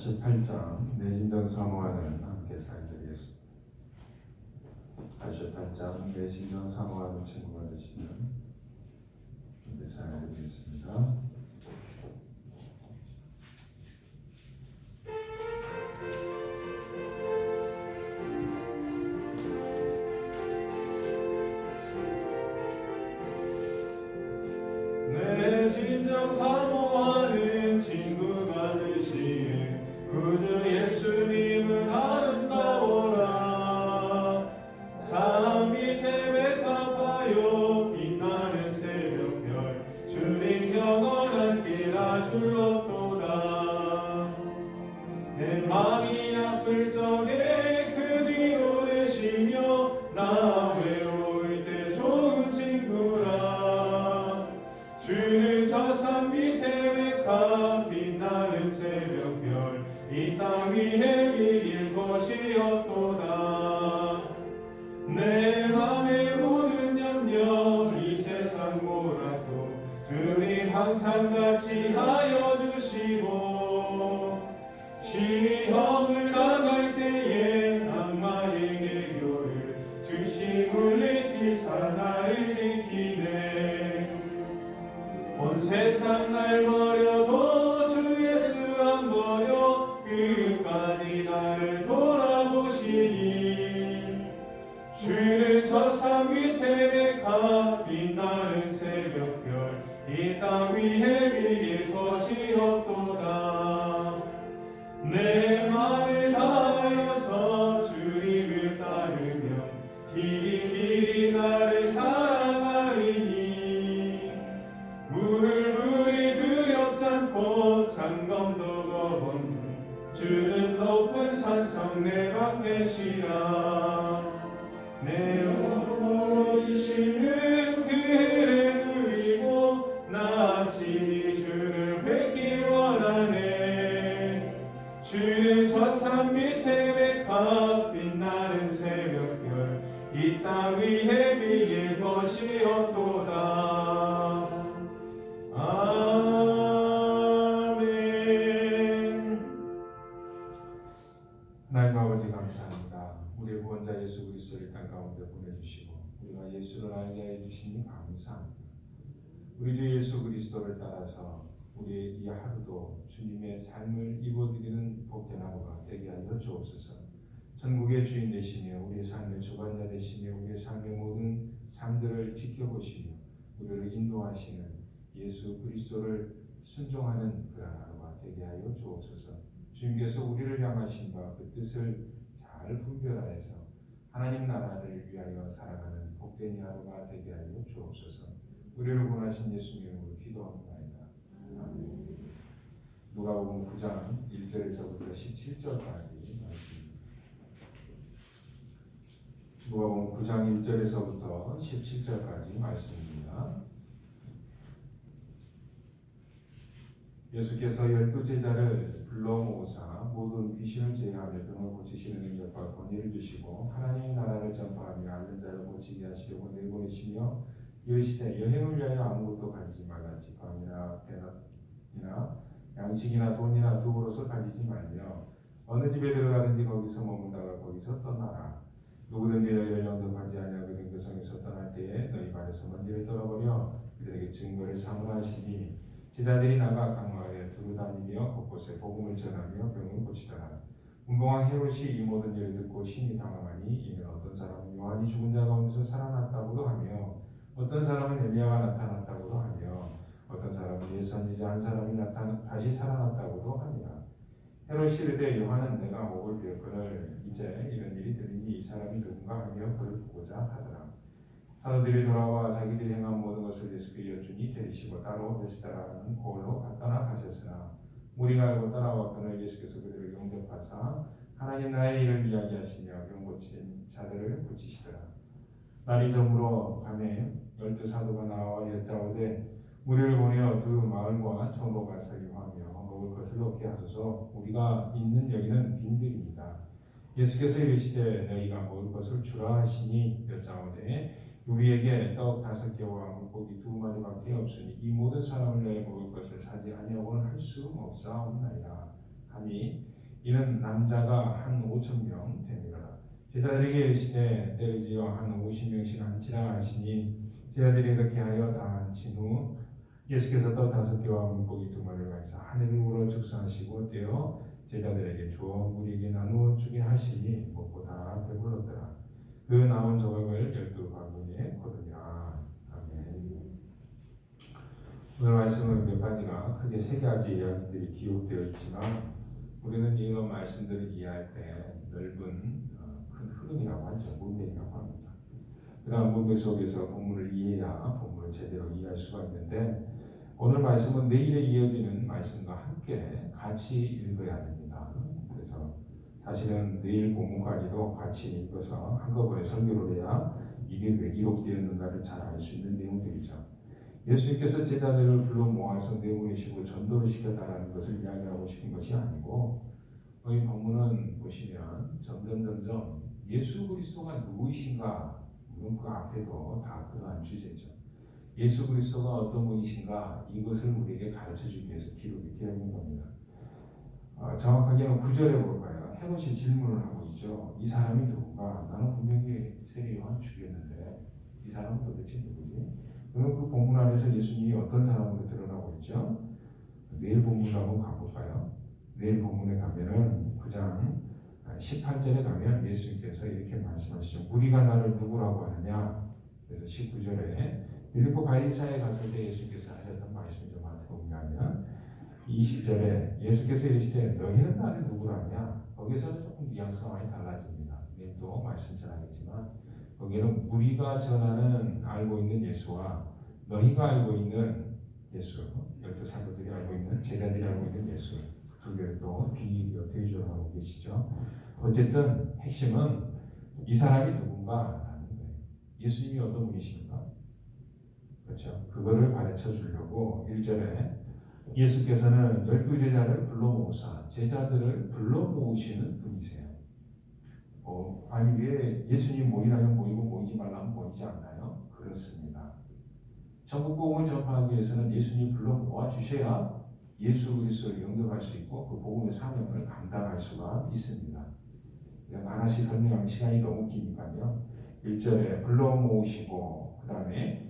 88장 내 진정 사모하는 함께 살펴보겠습니다. 88장 내 진정 사모하는 친구가 되시면 이 땅 위에 비길 것이었도다. 내 맘의 모든 염려 이 세상 몰아도 주님 항상 같이 하여 주시고 시험을 당할 때에 악마의 개교를 주심을 내지 사나를 지키네. 온 세상 날 버려 저산 밑에 백합 빛나는 새벽별 이 땅 위에 비길 것이 없도다. 내 맘을 다하여서 주님을 따르며 길이 길이 나를 사랑하리니. 물물이 두렵지 않고 장검도 거본 주는 높은 산성 내 밖에시라 내 오시는 그를 누리고 나 친히 감사합니다. 우리의 구원자 예수 그리스도를 땅 가운데 보내주시고 우리가 예수를 알게 해주시니 감사합니다. 우리 주 예수 그리스도를 따라서 우리의 이 하루도 주님의 삶을 입어드리는 복된 하루가 되게 하여 주옵소서. 전국의 주인 되시며 우리의 삶의 주관자 되시며 우리의 삶의 모든 삶들을 지켜보시며 우리를 인도하시는 예수 그리스도를 순종하는 그런 하루가 되게 하여 주옵소서. 주님께서 우리를 향하신 바 그 뜻을 잘 분별하여서 하나님 나라를 위하여 살아가는 복된 이 하루가 되게 하여 주옵소서. 우리를 구원하신 예수님 이름으로 기도합니다. 아멘. 누가복음 9장 1절에서부터 17절까지 말씀입니다. 누가복음 9장 1절에서부터 17절까지 말씀입니다. 예수께서 열두 제자를 불러 모으사 모든 귀신을 제하며 병을 고치시는 능력과 권위를 주시고 하나님의 나라를 전파하며 앓는 자를 고치게 하시려고 내보내시며 이르시되 여행을 위하여 아무것도 가지지 말라 지팡이나 배나 양식이나 돈이나 두고로서 가지지 말며 어느 집에 들어가든지 거기서 머문다가 거기서 떠나라. 누구든지 너희를 영접하지 아니하거든 그 성에서 떠날 때에 너희 발에서 먼지를 떨어버려 그들에게 증거를 삼으라 하시니 제자들이 나가 강마을에 두루 다니며 곳곳에 복음을 전하며 병을 고치더라. 문봉왕 헤롯이 이 모든 일을 듣고 심히 당황하니 이는 어떤 사람은 요한이 죽은 자 가운데서 살아났다고도 하며 어떤 사람은 엘리야가 나타났다고도 하며 어떤 사람은 예선지자 한 사람이 나타나 다시 살아났다고도 합니다. 헤롯이 이르되 요한은 내가 목을 베었거늘 이제 이런 일이 들리니 이 사람이 누군가 하며 그를 보고자 하더라. 사도들이 돌아와 자기들이 행한 모든 것을 예수께 여쭈니 데리시고 따로 베스다라는 고을로 갔다나 가셨으나 무리가 알고 따라와 그날 예수께서 그들을 영접하사 하나님 나의 일을 이야기하시며 병 고친 자들을 고치시더라. 날이 저물어 밤에 열두 사도가 나와 여짜오되 무리를 보내어 두 마을과 총독과 서기하며 먹을 것을 얻게 하소서 우리가 있는 여기는 빈들입니다. 예수께서 이르시되 너희가 먹을 것을 주라 하시니 여짜오되 우리에게 떡 다섯 개와 물고기 두 마리밖에 없으니 이 모든 사람을 내어 먹을 것을 사지 아니하고는 할 수 없사옵나이다. 하니 이는 남자가 한 5천 명 됩니다. 제자들에게 이르시되 때를지어 한 50명씩 앉히라 하시니 제자들이 그렇게 하여 다 앉힌 후 예수께서 또 다섯 개와 물고기 두 마리를 가지사 하늘을 우러 축사하시고 떼어 제자들에게 주어 우리에게 나누어 주게 하시니 먹고 다 배불렀더라. 그 나온 조각을 열두 바구니에 거두니라. 아멘. 오늘 말씀은 몇 가지가 크게 세 가지 이야기들이 기록되어 있지만 우리는 이런 말씀들을 이해할 때 넓은 어, 큰 흐름이라고 하죠. 문맥이라고 합니다. 그러한 문맥 속에서 본문을 이해해야 본문을 제대로 이해할 수가 있는데 오늘 말씀은 내일에 이어지는 말씀과 함께 같이 읽어야 됩니다. 사실은 내일 본문까지도 같이 읽어서 한꺼번에 설교를 해야 이게 왜 기록되었는가를 잘 알 수 있는 내용들이죠. 예수님께서 제자들을 불러 모아서 내보내시고 전도를 시켰다라는 것을 이야기하고 싶은 것이 아니고 이 본문은 보시면 점점 점점 예수 그리스도가 누구이신가 물론 그 앞에도 다 그러한 주제죠. 예수 그리스도가 어떤 분이신가 이것을 우리에게 가르쳐 주기 위해서 기록이 되어 있는 겁니다. 어, 정확하게는 구절에 볼까요? 헤롯이 질문을 하고 있죠. 이 사람이 누군가? 나는 분명히 세례 요한 죽였는데 이 사람은 도대체 누구지? 그럼 그 본문 안에서 예수님이 어떤 사람으로 드러나고 있죠? 내일 본문으로 한번 가볼까요? 내일 본문에 가면은 9장 18절에 가면 예수님께서 이렇게 말씀하시죠. 우리가 나를 누구라고 하느냐? 그래서 19절에 빌립보 바리사에 갔을 때 예수님께서 하셨던 말씀이 좀 어떻게 보면 20절에 예수께서 이르시되 너희는 나를 누구라냐? 거기서는 조금 뉘앙스가 많이 달라집니다. 내일도 말씀 전하겠지만 거기는 우리가 전하는 알고 있는 예수와 너희가 알고 있는 예수, 열두 사도들이 알고 있는 제자들이 알고 있는 예수 두 개를 또 비교 대조하고 계시죠. 어쨌든 핵심은 이 사람이 누군가라는 거예요. 예수님이 어떤 분이십니까? 그렇죠. 그거를 가르쳐 주려고 1절에 예수께서는 열두 제자를 불러 모으사 제자들을 불러 모으시는 분이세요. 어, 아니 왜 예수님 모이라면 모이고 모이지 말라면 모이지 않나요? 그렇습니다. 전국 복음을 전파하기 위해서는 예수님 불러 모아 주셔야 예수 그리스도를 영접할 수 있고 그 복음의 사명을 감당할 수가 있습니다. 하나씩 설명하면 시간이 너무 기니까요. 1절에 불러 모으시고 그 다음에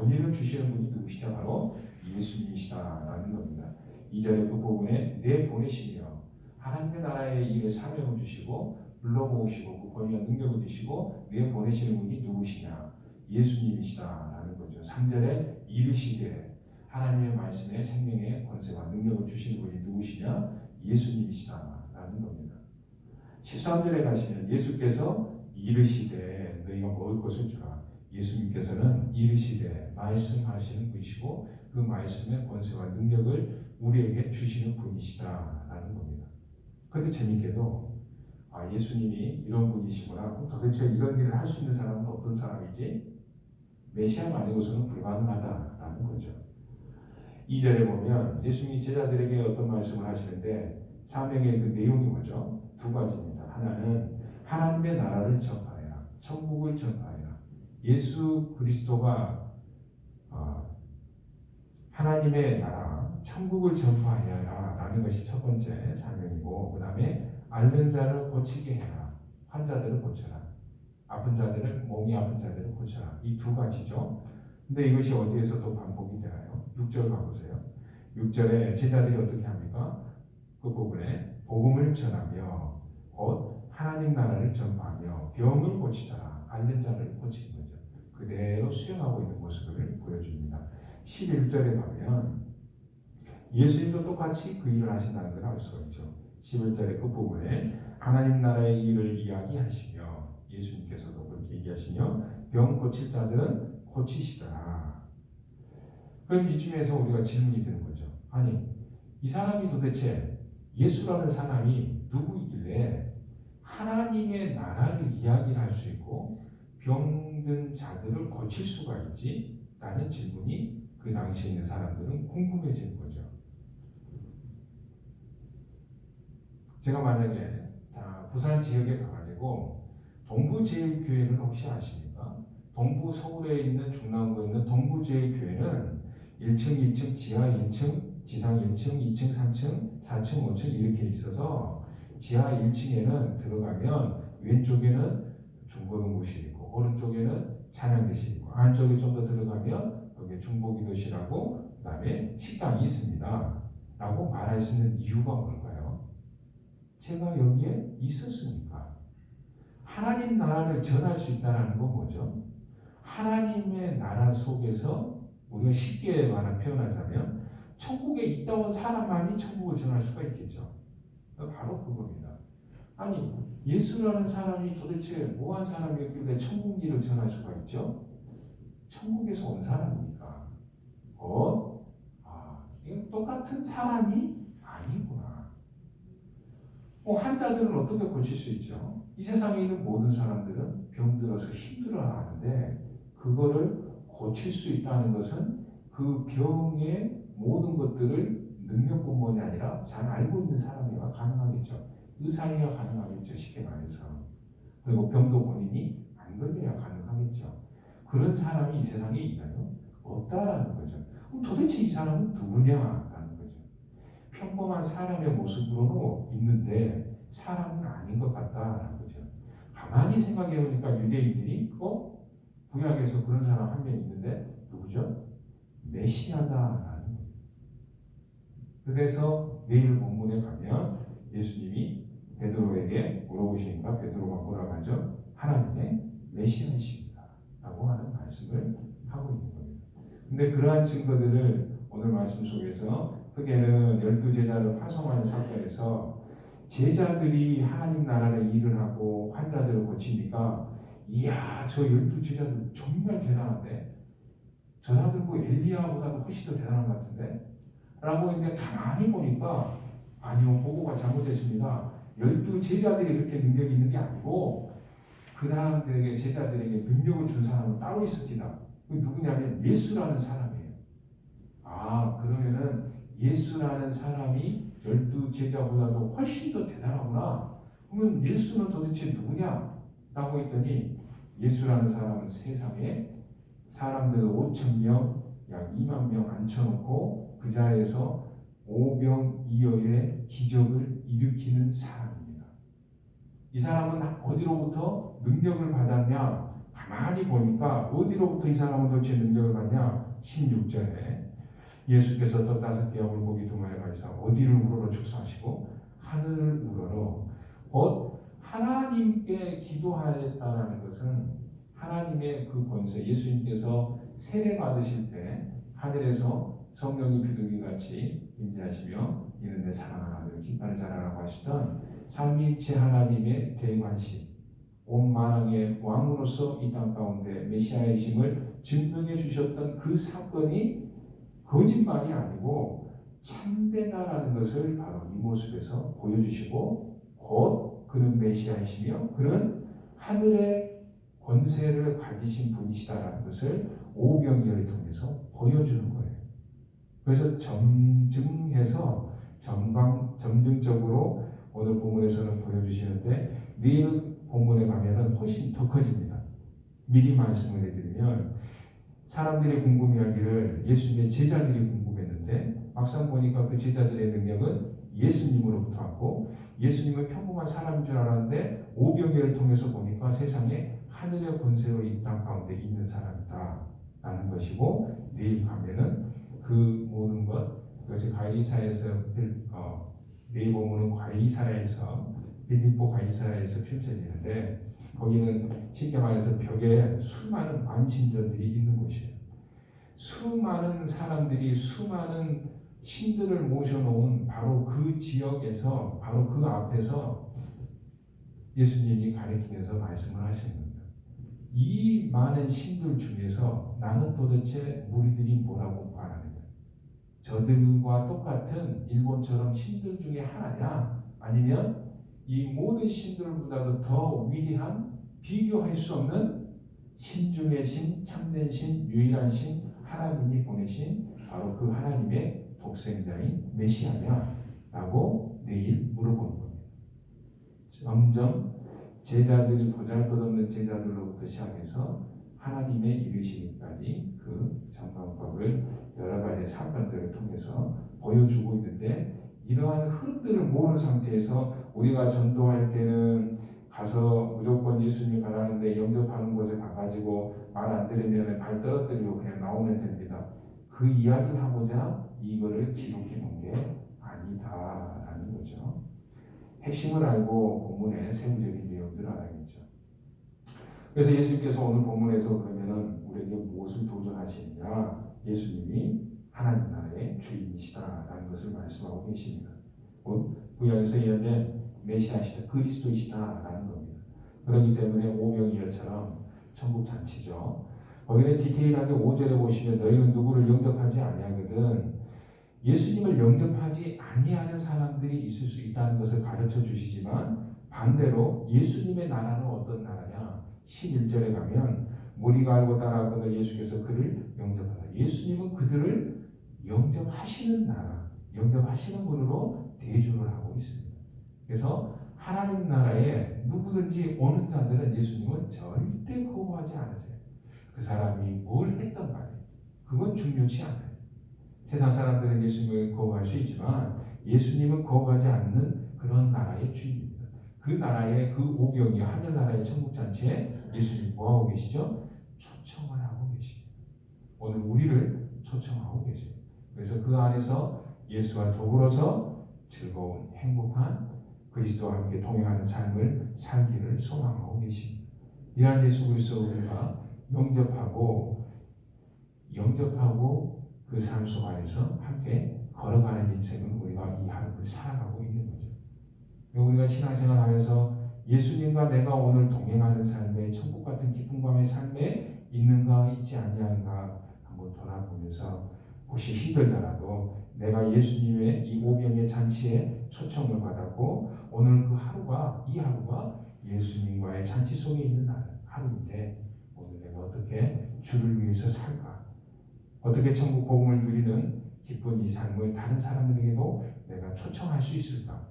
권위를 주시는 분이 누구시냐 바로 예수님이시다라는 겁니다. 2절에 그 부분에 내 보내시며 하나님의 나라의 일에 사명을 주시고 불러 모으시고 그 권위와 능력을 주시고 내 보내시는 분이 누구시냐 예수님이시다라는 거죠. 3절에 이르시되 하나님의 말씀에 생명의 권세와 능력을 주시는 분이 누구시냐 예수님이시다라는 겁니다. 13절에 가시면 예수께서 이르시되 너희가 먹을 것을 주라. 예수님께서는 이르시되 말씀하시는 분이시고 그 말씀의 권세와 능력을 우리에게 주시는 분이시다라는 겁니다. 그런데 재밌게도 아 예수님이 이런 분이시구나. 도대체 이런 일을 할 수 있는 사람은 어떤 사람이지? 메시아가 아니고서는 불가능하다라는 거죠. 2절에 보면 예수님이 제자들에게 어떤 말씀을 하시는데 사명의 그 내용이 뭐죠? 두 가지입니다. 하나는 하나님의 나라를 전파해라. 천국을 전파해라. 예수 그리스도가 어, 하나님의 나라, 천국을 전파해라라는 것이 첫 번째 사명이고, 그 다음에 앓는 자를 고치게 해라. 환자들을 고쳐라. 아픈 자들을 몸이 아픈 자들을 고쳐라. 이 두 가지죠. 근데 이것이 어디에서 또 반복이 되나요? 6절 가보세요. 6절에 제자들이 어떻게 합니까? 그 부분에 복음을 전하며 곧 하나님 나라를 전파하며 병을 고치더라. 앓는 자를 고치는 거죠. 그대로 수행하고 있는 모습을 보여줍니다. 11절에 가면 예수님도 똑같이 그 일을 하신다는 걸 알 수가 있죠. 11절의 그 부분에 하나님 나라의 일을 이야기하시며 예수님께서도 그렇게 얘기하시며 병 고칠 자들은 고치시더라. 그럼 이쯤에서 우리가 질문이 드는 거죠. 아니 이 사람이 도대체 예수라는 사람이 누구이길래 하나님의 나라를 이야기를 할 수 있고 병든 자들을 고칠 수가 있지? 라는 질문이 그 당시에 있는 사람들은 궁금해지는 거죠. 제가 만약에 다 부산 지역에 가가지고 동부제일교회를 혹시 아십니까? 동부 서울에 있는 중랑구에 있는 동부제일교회는 1층, 2층, 지하 1층, 지상 1층, 2층, 3층, 4층, 5층 이렇게 있어서 지하 1층에는 들어가면 왼쪽에는 중고등부실 있고 오른쪽에는 찬양대실 있고 안쪽에 좀 더 들어가면 여기 중보기도실하고 그다음에 식당이 있습니다. 라고 말할 수 있는 이유가 뭘까요? 제가 여기에 있었으니까 하나님 나라를 전할 수 있다는 건 뭐죠? 하나님의 나라 속에서 우리가 쉽게 말하 표현하자면 천국에 있다 온 사람만이 천국을 전할 수가 있겠죠. 바로 그겁니다. 아니 예수라는 사람이 도대체 뭐한 사람이었길래 천국 일을 전할 수가 있죠? 천국에서 온 사람이니까. 어? 아, 똑같은 사람이 아니구나. 뭐 환자들은 어떻게 고칠 수 있죠? 이 세상에 있는 모든 사람들은 병들어서 힘들어하는데 그거를 고칠 수 있다는 것은 그 병의 모든 것들을 능력뿐만이 아니라 잘 알고 있는 사람이야 가능하겠죠. 의사이야 가능하겠죠. 쉽게 말해서. 그리고 병도 본인이 안 걸려야 가능하겠죠. 그런 사람이 이 세상에 있나요? 없다라는 거죠. 그럼 도대체 이 사람은 누구냐라는 거죠. 평범한 사람의 모습으로는 있는데 사람은 아닌 것 같다라는 거죠. 가만히 생각해 보니까 유대인들이 어 구약에서 그런 사람 한 명 있는데 누구죠? 거예요. 그래서 내일 본문에 가면 예수님이 베드로에게 물어보시니까 베드로가 뭐라고 하죠? 하나님의 메시아이십니다. 라고 하는 말씀을 하고 있는 겁니다. 근데 그러한 증거들을 오늘 말씀 속에서 크게는 열두 제자를 파송하는 사건에서 제자들이 하나님 나라의 일을 하고 환자들을 고치니까 이야 저 열두 제자들 정말 대단한데 저 사람들 뭐 엘리야보다도 훨씬 더 대단한 것 같은데 라고 했는데 가만히 보니까 아니요 보고가 잘못됐습니다. 열두 제자들이 그렇게 능력이 있는 게 아니고 그 사람들에게 제자들에게 능력을 준 사람은 따로 있었지다. 그 누구냐면 예수라는 사람이에요. 아 그러면은 예수라는 사람이 열두 제자보다도 훨씬 더 대단하구나. 그러면 예수는 도대체 누구냐 라고 했더니 예수라는 사람은 세상에 사람들 5천 명, 약 2만 명 앉혀놓고 그 자리에서 오병이어의 기적을 일으키는 사람입니다. 이 사람은 어디로부터 능력을 받았냐? 가만히 보니까 어디로부터 이 사람은 도대체 능력을 받냐? 16절에 예수께서 또 다섯 개의 물고기 두 마리 가지사 어디를 우러러 축사하시고 하늘을 우러러 곧 하나님께 기도하였다라는 것은 하나님의 그 권세, 예수님께서 세례 받으실 때 하늘에서 성령이 비둘기 같이 임재하시며 이는데 사랑하는 아들 기뻐하는 자라라고 하시던 삼위일체 하나님의 대관식 온 만왕의 왕으로서 이 땅 가운데 메시아이심을 증명해 주셨던 그 사건이 거짓말이 아니고 참되다라는 것을 바로 이 모습에서 보여주시고 곧 그는 메시아이시며 그는 하늘의 권세를 가지신 분이시다라는 것을 오병이어를 통해서 보여주는 거예요. 그래서 점증해서 점방 점증적으로 오늘 본문에서는 보여주시는데 내일 본문에 가면은 훨씬 더 커집니다. 미리 말씀을 해드리면 사람들이 궁금해하기를 예수님의 제자들이 궁금했는데 막상 보니까 그 제자들의 능력은 예수님으로부터 왔고 예수님은 평범한 사람인 줄 알았는데 오병이어를 통해서 보니까 세상에 하늘의 권세로 이 땅 가운데 있는 사람이다 라는 것이고 내일 가면은 그 모든 것 그것이 가이사에서 어, 보면은 가이사라에서 빌립보 가이사라에서 펼쳐지는데 거기는 쉽게 말해서 벽에 수많은 만신전들이 있는 곳이에요. 수많은 사람들이 수많은 신들을 모셔놓은 바로 그 지역에서 바로 그 앞에서 예수님이 가리키면서 말씀을 하시는. 이 많은 신들 중에서 나는 도대체 무리들이 뭐라고 말하느냐? 저들과 똑같은 일본처럼 신들 중에 하나냐? 아니면 이 모든 신들보다도 더 위대한 비교할 수 없는 신 중의 신, 참된 신, 유일한 신, 하나님이 보내신 바로 그 하나님의 독생자인 메시아냐라고 내일 물어보는 겁니다. 점점 제자들이 보잘것없는 제자들로부터 시작해서 하나님의 이르시기까지 그 전방법을 여러 가지 사건들을 통해서 보여주고 있는데 이러한 흐름들을 모르는 상태에서 우리가 전도할 때는 가서 무조건 예수님이 가라는데 영접하는 곳에 가가지고 말 안 들으면 발 떨어뜨리고 그냥 나오면 됩니다. 그 이야기를 하고자 이거를 기록해 놓은 게 아니다라는 거죠. 핵심을 알고 본문의 세부적인 내용들을 알아야겠죠. 그래서 예수님께서 오늘 본문에서 그러면은 우리에게 무엇을 도전하시느냐? 예수님이 하나님 나라의 주인이시다라는 것을 말씀하고 계십니다. 곧 구약에서 예언된 메시아시다, 그리스도이시다라는 겁니다. 그렇기 때문에 오병이어처럼 천국 잔치죠. 거기는 디테일하게 5절에 보시면 너희는 누구를 영접하지 아니하거든 예수님을 영접하지 아니하는 사람들이 있을 수 있다는 것을 가르쳐 주시지만 반대로 예수님의 나라는 어떤 나라냐? 11절에 가면 무리가 알고 따라하거늘 예수께서 그를 영접하다. 예수님은 그들을 영접하시는 나라, 영접하시는 분으로 대주를 하고 있습니다. 그래서 하나님 나라에 누구든지 오는 자들은 예수님은 절대 거부하지 않으세요. 그 사람이 뭘 했던 간에 그건 중요치 않아요. 세상 사람들은 예수님을 거부할 수 있지만 예수님은 거부하지 않는 그런 나라의 주인입니다. 그 나라의 그 오병이 하늘나라의 천국 잔치에 예수님 뭐하고 계시죠? 초청을 하고 계십니다. 오늘 우리를 초청하고 계세요. 그래서 그 안에서 예수와 더불어서 즐거운 행복한 그리스도와 함께 동행하는 삶을 살기를 소망하고 계십니다. 이러한 예수 그리스도 우리가 영접하고 영접하고 그 삶 속 안에서 함께 걸어가는 인생을 우리가 이 하루를 살아가고 있는 거죠. 우리가 신앙생활 하면서 예수님과 내가 오늘 동행하는 삶에 천국 같은 기쁨감의 삶에 있는가 있지 아니한가 한번 돌아보면서 혹시 힘들더라도 내가 예수님의 이 오병의 잔치에 초청을 받았고 오늘 그 하루가 이 하루가 예수님과의 잔치 속에 있는 날 하루인데 오늘 내가 어떻게 주를 위해서 살까? 어떻게 천국 복음을 누리는 기쁜 이 삶을 다른 사람들에게도 내가 초청할 수 있을까?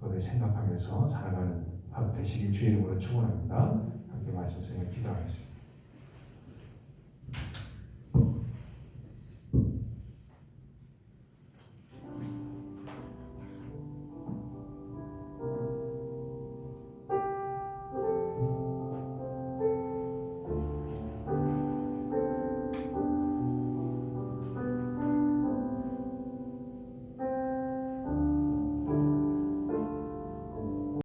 그걸 생각하면서 살아가는 하루 되시길 주의 이름으로 축원합니다. 함께 마셔서 기도하겠습니다.